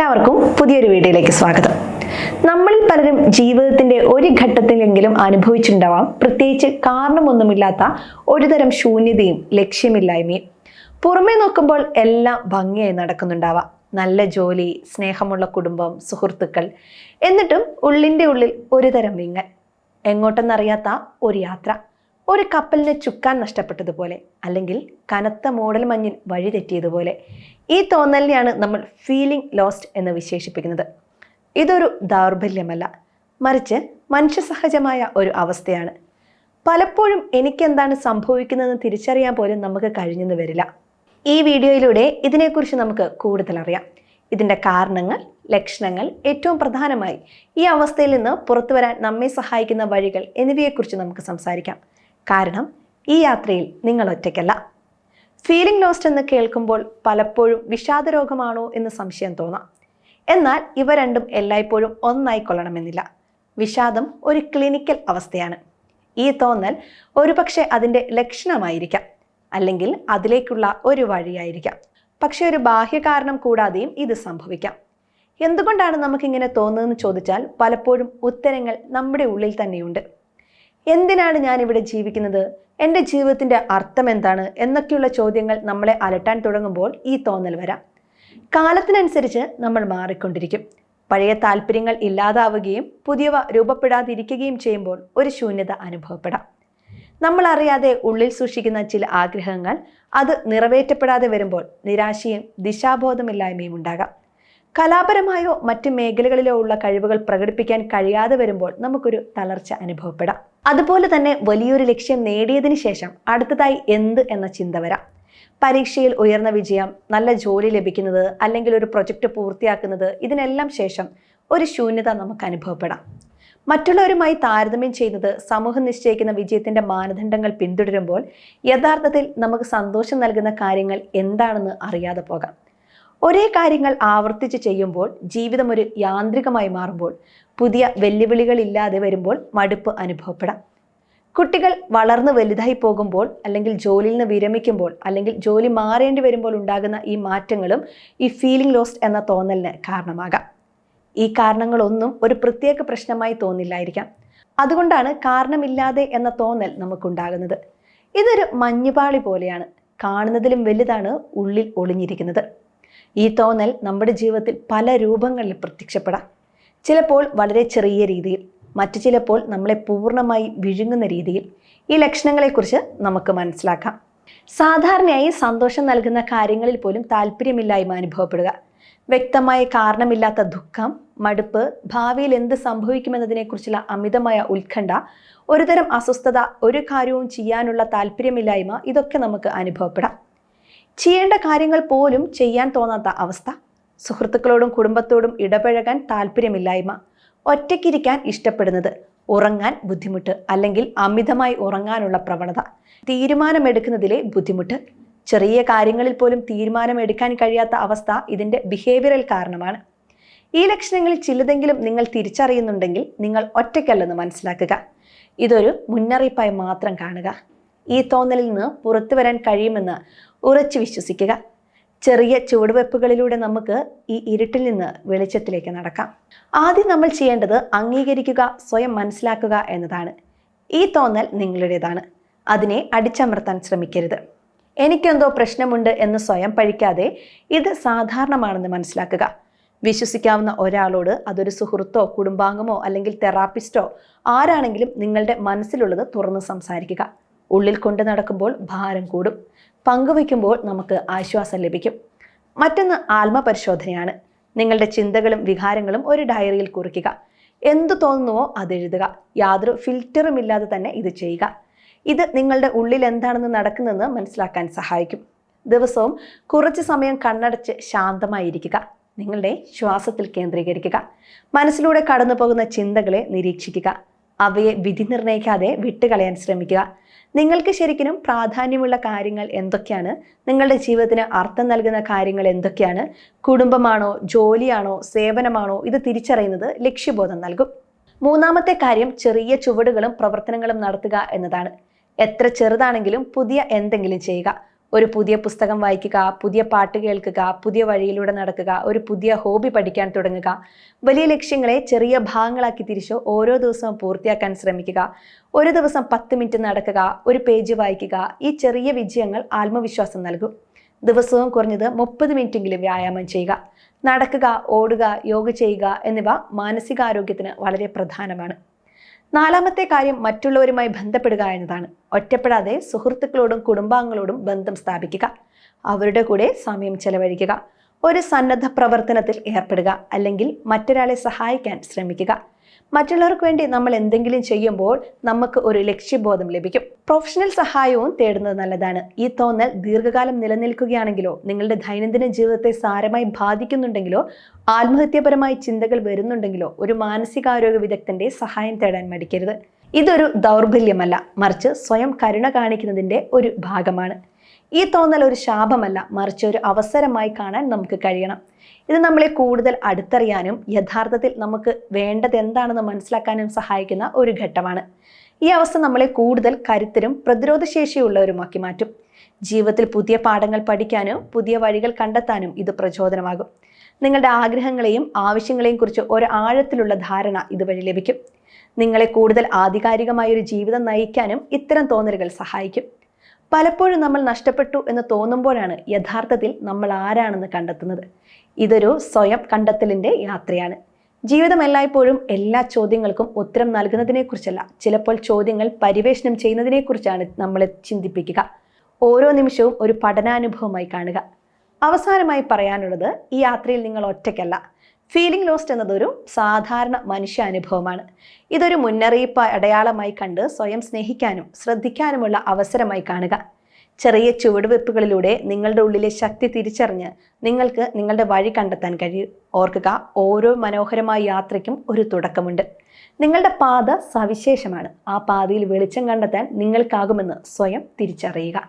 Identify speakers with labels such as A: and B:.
A: എല്ലാവർക്കും പുതിയൊരു വീഡിയോയിലേക്ക് സ്വാഗതം. നമ്മളിൽ പലരും ജീവിതത്തിന്റെ ഒരു ഘട്ടത്തിലെങ്കിലും അനുഭവിച്ചിട്ടുണ്ടാവാം പ്രത്യേകിച്ച് കാരണമൊന്നുമില്ലാത്ത ഒരുതരം ശൂന്യതയും ലക്ഷ്യമില്ലായ്മയും. പുറമേ നോക്കുമ്പോൾ എല്ലാം ഭംഗിയായി നടക്കുന്നുണ്ടാവാം. നല്ല ജോലി സ്നേഹമുള്ള കുടുംബം സുഹൃത്തുക്കൾ എന്നിട്ടും ഉള്ളിന്റെ ഉള്ളിൽ ഒരുതരം വിങ്ങൽ. എങ്ങോട്ടെന്നറിയാത്ത ഒരു യാത്ര. ഒരു കപ്പലിന് ചുക്കാൻ നഷ്ടപ്പെട്ടതുപോലെ അല്ലെങ്കിൽ കനത്ത മോഡൽ മഞ്ഞിൽ വഴിതെറ്റിയതുപോലെ ഈ തോന്നലിനെയാണ് നമ്മൾ ഫീലിംഗ് ലോസ്റ്റ് എന്ന് വിശേഷിപ്പിക്കുന്നത്. ഇതൊരു ദൗർബല്യമല്ല. മറിച്ച് മനുഷ്യസഹജമായ ഒരു അവസ്ഥയാണ്. പലപ്പോഴും എനിക്കെന്താണ് സംഭവിക്കുന്നതെന്ന് തിരിച്ചറിയാൻ പോലും നമുക്ക് കഴിഞ്ഞെന്ന് വരില്ല. ഈ വീഡിയോയിലൂടെ ഇതിനെക്കുറിച്ച് നമുക്ക് കൂടുതൽ അറിയാം. ഇതിന്റെ കാരണങ്ങൾ ലക്ഷണങ്ങൾ ഏറ്റവും പ്രധാനമായി ഈ അവസ്ഥയിൽ നിന്ന് പുറത്തു വരാൻ നമ്മെ സഹായിക്കുന്ന വഴികൾ എന്നിവയെക്കുറിച്ച് നമുക്ക് സംസാരിക്കാം. കാരണം ഈ യാത്രയിൽ നിങ്ങൾ ഒറ്റയ്ക്കല്ല. ഫീലിംഗ് ലോസ്റ്റ് എന്ന് കേൾക്കുമ്പോൾ പലപ്പോഴും വിഷാദ രോഗമാണോ എന്ന് സംശയം തോന്നാം. എന്നാൽ ഇവ രണ്ടും എല്ലായ്പ്പോഴും ഒന്നായി കൊള്ളണമെന്നില്ല വിഷാദം ഒരു ക്ലിനിക്കൽ അവസ്ഥയാണ്. ഈ തോന്നൽ ഒരുപക്ഷെ അതിന്റെ ലക്ഷണമായിരിക്കാം അല്ലെങ്കിൽ അതിലേക്കുള്ള ഒരു വഴിയായിരിക്കാം. പക്ഷേ ഒരു ബാഹ്യ കാരണം കൂടാതെയും ഇത് സംഭവിക്കാം. എന്തുകൊണ്ടാണ് നമുക്കിങ്ങനെ തോന്നുന്നതെന്ന് ചോദിച്ചാൽ പലപ്പോഴും ഉത്തരങ്ങൾ നമ്മുടെ ഉള്ളിൽ തന്നെയുണ്ട്. എന്തിനാണ് ഞാൻ ഇവിടെ ജീവിക്കുന്നത്? എന്റെ ജീവിതത്തിന്റെ അർത്ഥം എന്താണ്? എന്നൊക്കെയുള്ള ചോദ്യങ്ങൾ നമ്മളെ അലട്ടാൻ തുടങ്ങുമ്പോൾ ഈ തോന്നൽ വരാം. കാലത്തിനനുസരിച്ച് നമ്മൾ മാറിക്കൊണ്ടിരിക്കും. പഴയ താല്പര്യങ്ങൾ ഇല്ലാതാവുകയും പുതിയവ രൂപപ്പെടാതിരിക്കുകയും ചെയ്യുമ്പോൾ ഒരു ശൂന്യത അനുഭവപ്പെടാം. നമ്മൾ അറിയാതെ ഉള്ളിൽ സൂക്ഷിക്കുന്ന ചില ആഗ്രഹങ്ങൾ അത് നിറവേറ്റപ്പെടാതെ വരുമ്പോൾ നിരാശയും ദിശാബോധമില്ലായ്മയും ഉണ്ടാകാം. കലാപരമായോ മറ്റ് മേഖലകളിലോ ഉള്ള കഴിവുകൾ പ്രകടിപ്പിക്കാൻ കഴിയാതെ വരുമ്പോൾ നമുക്കൊരു തളർച്ച അനുഭവപ്പെടാം. അതുപോലെ തന്നെ വലിയൊരു ലക്ഷ്യം നേടിയതിനു ശേഷം അടുത്തതായി എന്ത് എന്ന ചിന്ത വരാം. പരീക്ഷയിൽ ഉയർന്ന വിജയം നല്ല ജോലി ലഭിക്കുന്നത് അല്ലെങ്കിൽ ഒരു പ്രൊജക്റ്റ് പൂർത്തിയാക്കുന്നത് ഇതിനെല്ലാം ശേഷം ഒരു ശൂന്യത നമുക്ക് അനുഭവപ്പെടാം. മറ്റുള്ളവരുമായി താരതമ്യം ചെയ്യുന്നത് സമൂഹം നിശ്ചയിക്കുന്ന വിജയത്തിന്റെ മാനദണ്ഡങ്ങൾ പിന്തുടരുമ്പോൾ യഥാർത്ഥത്തിൽ നമുക്ക് സന്തോഷം നൽകുന്ന കാര്യങ്ങൾ എന്താണെന്ന് അറിയാതെ പോകാം. ഒരേ കാര്യങ്ങൾ ആവർത്തിച്ച് ചെയ്യുമ്പോൾ ജീവിതം ഒരു യാന്ത്രികമായി മാറുമ്പോൾ പുതിയ വെല്ലുവിളികൾ ഇല്ലാതെ വരുമ്പോൾ മടുപ്പ് അനുഭവപ്പെടാം. കുട്ടികൾ വളർന്ന് വലുതായി പോകുമ്പോൾ അല്ലെങ്കിൽ ജോലിയിൽ നിന്ന് വിരമിക്കുമ്പോൾ അല്ലെങ്കിൽ ജോലി മാറേണ്ടി വരുമ്പോൾ ഉണ്ടാകുന്ന ഈ മാറ്റങ്ങളും ഈ ഫീലിംഗ് ലോസ്റ്റ് എന്ന തോന്നലിന് കാരണമാകാം. ഈ കാരണങ്ങളൊന്നും ഒരു പ്രത്യേക പ്രശ്നമായി തോന്നില്ലായിരിക്കാം. അതുകൊണ്ടാണ് കാരണമില്ലാതെ എന്ന തോന്നൽ നമുക്കുണ്ടാകുന്നത്. ഇതൊരു മഞ്ഞുപാളി പോലെയാണ്. കാണുന്നതിലും വലുതാണ് ഉള്ളിൽ ഒളിഞ്ഞിരിക്കുന്നത്. ഈ തോന്നൽ നമ്മുടെ ജീവിതത്തിൽ പല രൂപങ്ങളിൽ പ്രത്യക്ഷപ്പെടാം. ചിലപ്പോൾ വളരെ ചെറിയ രീതിയിൽ മറ്റു ചിലപ്പോൾ നമ്മളെ പൂർണമായി വിഴുങ്ങുന്ന രീതിയിൽ ഈ ലക്ഷണങ്ങളെക്കുറിച്ച് നമുക്ക് മനസ്സിലാക്കാം. സാധാരണയായി സന്തോഷം നൽകുന്ന കാര്യങ്ങളിൽ പോലും താല്പര്യമില്ലായ്മ അനുഭവപ്പെടുക. വ്യക്തമായ കാരണമില്ലാത്ത ദുഃഖം മടുപ്പ് ഭാവിയിൽ എന്ത് സംഭവിക്കുമെന്നതിനെക്കുറിച്ചുള്ള അമിതമായ ഉത്കണ്ഠ ഒരുതരം അസ്വസ്ഥത ഒരു കാര്യവും ചെയ്യാനുള്ള താല്പര്യമില്ലായ്മ ഇതൊക്കെ നമുക്ക് അനുഭവപ്പെടാം. ചെയ്യേണ്ട കാര്യങ്ങൾ പോലും ചെയ്യാൻ തോന്നാത്ത അവസ്ഥ. സുഹൃത്തുക്കളോടും കുടുംബത്തോടും ഇടപഴകാൻ താല്പര്യമില്ലായ്മ. ഒറ്റയ്ക്കിരിക്കാൻ ഇഷ്ടപ്പെടുന്നത് ഉറങ്ങാൻ ബുദ്ധിമുട്ട് അല്ലെങ്കിൽ അമിതമായി ഉറങ്ങാനുള്ള പ്രവണത. തീരുമാനമെടുക്കുന്നതിലെ ബുദ്ധിമുട്ട്. ചെറിയ കാര്യങ്ങളിൽ പോലും തീരുമാനമെടുക്കാൻ കഴിയാത്ത അവസ്ഥ ഇതിന്റെ ബിഹേവിയറൽ കാരണമാണ്. ഈ ലക്ഷണങ്ങളിൽ ചിലതെങ്കിലും നിങ്ങൾ തിരിച്ചറിയുന്നുണ്ടെങ്കിൽ നിങ്ങൾ ഒറ്റയ്ക്കല്ലെന്ന് മനസ്സിലാക്കുക. ഇതൊരു മുന്നറിയിപ്പായി മാത്രം കാണുക. ഈ തോന്നലിൽ നിന്ന് പുറത്തു വരാൻ കഴിയുമെന്ന് ഉറച്ചു വിശ്വസിക്കുക. ചെറിയ ചുവടുവെപ്പുകളിലൂടെ നമുക്ക് ഈ ഇരുട്ടിൽ നിന്ന് വെളിച്ചത്തിലേക്ക് നടക്കാം. ആദ്യം നമ്മൾ ചെയ്യേണ്ടത് അംഗീകരിക്കുക സ്വയം മനസ്സിലാക്കുക എന്നതാണ്. ഈ തോന്നൽ നിങ്ങളുടേതാണ്. അതിനെ അടിച്ചമർത്താൻ ശ്രമിക്കരുത്. എനിക്കെന്തോ പ്രശ്നമുണ്ട് എന്ന് സ്വയം പഴിക്കാതെ ഇത് സാധാരണമാണെന്ന് മനസ്സിലാക്കുക. വിശ്വസിക്കാവുന്ന ഒരാളോട് അതൊരു സുഹൃത്തോ കുടുംബാംഗമോ അല്ലെങ്കിൽ തെറാപ്പിസ്റ്റോ ആരാണെങ്കിലും നിങ്ങളുടെ മനസ്സിലുള്ളത് തുറന്ന് സംസാരിക്കുക. ഉള്ളിൽ കൊണ്ടു നടക്കുമ്പോൾ ഭാരം കൂടും. പങ്കുവയ്ക്കുമ്പോൾ നമുക്ക് ആശ്വാസം ലഭിക്കും. മറ്റൊന്ന് ആത്മപരിശോധനയാണ്. നിങ്ങളുടെ ചിന്തകളും വികാരങ്ങളും ഒരു ഡയറിയിൽ കുറിക്കുക. എന്തു തോന്നുന്നുവോ അതെഴുതുക യാതൊരു ഫിൽറ്ററും ഇല്ലാതെ തന്നെ ഇത് ചെയ്യുക. ഇത് നിങ്ങളുടെ ഉള്ളിൽ എന്താണെന്ന് നടക്കുന്നതെന്ന് മനസ്സിലാക്കാൻ സഹായിക്കും. ദിവസവും കുറച്ച് സമയം കണ്ണടച്ച് ശാന്തമായിരിക്കുക. നിങ്ങളുടെ ശ്വാസത്തിൽ കേന്ദ്രീകരിക്കുക. മനസ്സിലൂടെ കടന്നു പോകുന്ന ചിന്തകളെ നിരീക്ഷിക്കുക. അവയെ വിധി നിർണയിക്കാതെ വിട്ടുകളയാൻ ശ്രമിക്കുക. നിങ്ങൾക്ക് ശരിക്കും പ്രാധാന്യമുള്ള കാര്യങ്ങൾ എന്തൊക്കെയാണ്? നിങ്ങളുടെ ജീവിതത്തിന് അർത്ഥം നൽകുന്ന കാര്യങ്ങൾ എന്തൊക്കെയാണ്? കുടുംബമാണോ ജോലിയാണോ സേവനമാണോ? ഇത് തിരിച്ചറിയുന്നത് ലക്ഷ്യബോധം നൽകും. മൂന്നാമത്തെ കാര്യം ചെറിയ ചുവടുകളും പ്രവർത്തനങ്ങളും നടത്തുക എന്നതാണ്. എത്ര ചെറുതാണെങ്കിലും പുതിയ എന്തെങ്കിലും ചെയ്യുക. ഒരു പുതിയ പുസ്തകം വായിക്കുക പുതിയ പാട്ട് കേൾക്കുക പുതിയ വഴിയിലൂടെ നടക്കുക ഒരു പുതിയ ഹോബി പഠിക്കാൻ തുടങ്ങുക. വലിയ ലക്ഷ്യങ്ങളെ ചെറിയ ഭാഗങ്ങളാക്കി തിരിച്ച് ഓരോ ദിവസവും പൂർത്തിയാക്കാൻ ശ്രമിക്കുക. ഒരു ദിവസം പത്ത് മിനിറ്റ് നടക്കുക ഒരു പേജ് വായിക്കുക ഈ ചെറിയ വിജയങ്ങൾ ആത്മവിശ്വാസം നൽകും. ദിവസവും കുറഞ്ഞത് മുപ്പത് മിനിറ്റെങ്കിലും വ്യായാമം ചെയ്യുക. നടക്കുക ഓടുക യോഗ ചെയ്യുക എന്നിവ മാനസികാരോഗ്യത്തിന് വളരെ പ്രധാനമാണ്. നാലാമത്തെ കാര്യം മറ്റുള്ളവരുമായി ബന്ധപ്പെടുക എന്നതാണ്. ഒറ്റപ്പെടാതെ സുഹൃത്തുക്കളോടും കുടുംബാംഗങ്ങളോടും ബന്ധം സ്ഥാപിക്കുക. അവരുടെ കൂടെ സമയം ചെലവഴിക്കുക. ഒരു സന്നദ്ധ പ്രവർത്തനത്തിൽ ഏർപ്പെടുക. അല്ലെങ്കിൽ മറ്റൊരാളെ സഹായിക്കാൻ ശ്രമിക്കുക. മറ്റുള്ളവർക്ക് വേണ്ടി നമ്മൾ എന്തെങ്കിലും ചെയ്യുമ്പോൾ നമുക്ക് ഒരു ലക്ഷ്യബോധം ലഭിക്കും. പ്രൊഫഷണൽ സഹായവും തേടുന്നത് നല്ലതാണ്. ഈ തോന്നൽ ദീർഘകാലം നിലനിൽക്കുകയാണെങ്കിലോ നിങ്ങളുടെ ദൈനംദിന ജീവിതത്തെ സാരമായി ബാധിക്കുന്നുണ്ടെങ്കിലോ ആത്മഹത്യപരമായ ചിന്തകൾ വരുന്നുണ്ടെങ്കിലോ ഒരു മാനസികാരോഗ്യ വിദഗ്ധന്റെ സഹായം തേടാൻ മടിക്കരുത്. ഇതൊരു ദൗർബല്യമല്ല മറിച്ച് സ്വയം കരുണ കാണിക്കുന്നതിന്റെ ഒരു ഭാഗമാണ്. ഈ തോന്നൽ ഒരു ശാപമല്ല മറിച്ച് ഒരു അവസരമായി കാണാൻ നമുക്ക് കഴിയണം. ഇത് നമ്മളെ കൂടുതൽ അടുത്തറിയാനും യഥാർത്ഥത്തിൽ നമുക്ക് വേണ്ടത് എന്താണെന്ന് മനസ്സിലാക്കാനും സഹായിക്കുന്ന ഒരു ഘട്ടമാണ്. ഈ അവസ്ഥ നമ്മളെ കൂടുതൽ കരുത്തരും പ്രതിരോധശേഷിയുള്ളവരുമാക്കി മാറ്റും. ജീവിതത്തിൽ പുതിയ പാഠങ്ങൾ പഠിക്കാനും പുതിയ വഴികൾ കണ്ടെത്താനും ഇത് പ്രചോദനമാകും. നിങ്ങളുടെ ആഗ്രഹങ്ങളെയും ആവശ്യങ്ങളെയും കുറിച്ച് ഒരു ആഴത്തിലുള്ള ധാരണ ഇതുവഴി ലഭിക്കും. നിങ്ങളെ കൂടുതൽ ആധികാരികമായ ഒരു ജീവിതം നയിക്കാനും ഇത്തരം തോന്നലുകൾ സഹായിക്കും. പലപ്പോഴും നമ്മൾ നഷ്ടപ്പെട്ടു എന്ന് തോന്നുമ്പോഴാണ് യഥാർത്ഥത്തിൽ നമ്മൾ ആരാണെന്ന് കണ്ടെത്തുന്നത്. ഇതൊരു സ്വയം കണ്ടെത്തലിന്റെ യാത്രയാണ്. ജീവിതം എല്ലായ്പ്പോഴും എല്ലാ ചോദ്യങ്ങൾക്കും ഉത്തരം നൽകുന്നതിനെക്കുറിച്ചല്ല ചിലപ്പോൾ ചോദ്യങ്ങൾ പരിവേഷണം ചെയ്യുന്നതിനെക്കുറിച്ചാണ് നമ്മളെ ചിന്തിപ്പിക്കുക. ഓരോ നിമിഷവും ഒരു പഠനാനുഭവമായി കാണുക. അവസാനമായി പറയാനുള്ളത് ഈ യാത്രയിൽ നിങ്ങൾ ഒറ്റയ്ക്കല്ല. ഫീലിംഗ് ലോസ്റ്റ് എന്നതൊരു സാധാരണ മനുഷ്യാനുഭവമാണ് ഇതൊരു മുന്നറിയിപ്പ് അടയാളമായി കണ്ട് സ്വയം സ്നേഹിക്കാനും ശ്രദ്ധിക്കാനുമുള്ള അവസരമായി കാണുക. ചെറിയ ചുവടുവെപ്പുകളിലൂടെ നിങ്ങളുടെ ഉള്ളിലെ ശക്തി തിരിച്ചറിഞ്ഞ് നിങ്ങൾക്ക് നിങ്ങളുടെ വഴി കണ്ടെത്താൻ കഴിയും. ഓർക്കുക ഓരോ മനോഹരമായ യാത്രയ്ക്കും ഒരു തുടക്കമുണ്ട്. നിങ്ങളുടെ പാത സവിശേഷമാണ്. ആ പാതയിൽ വെളിച്ചം കണ്ടെത്താൻ നിങ്ങൾക്കാകുമെന്ന് സ്വയം തിരിച്ചറിയുക.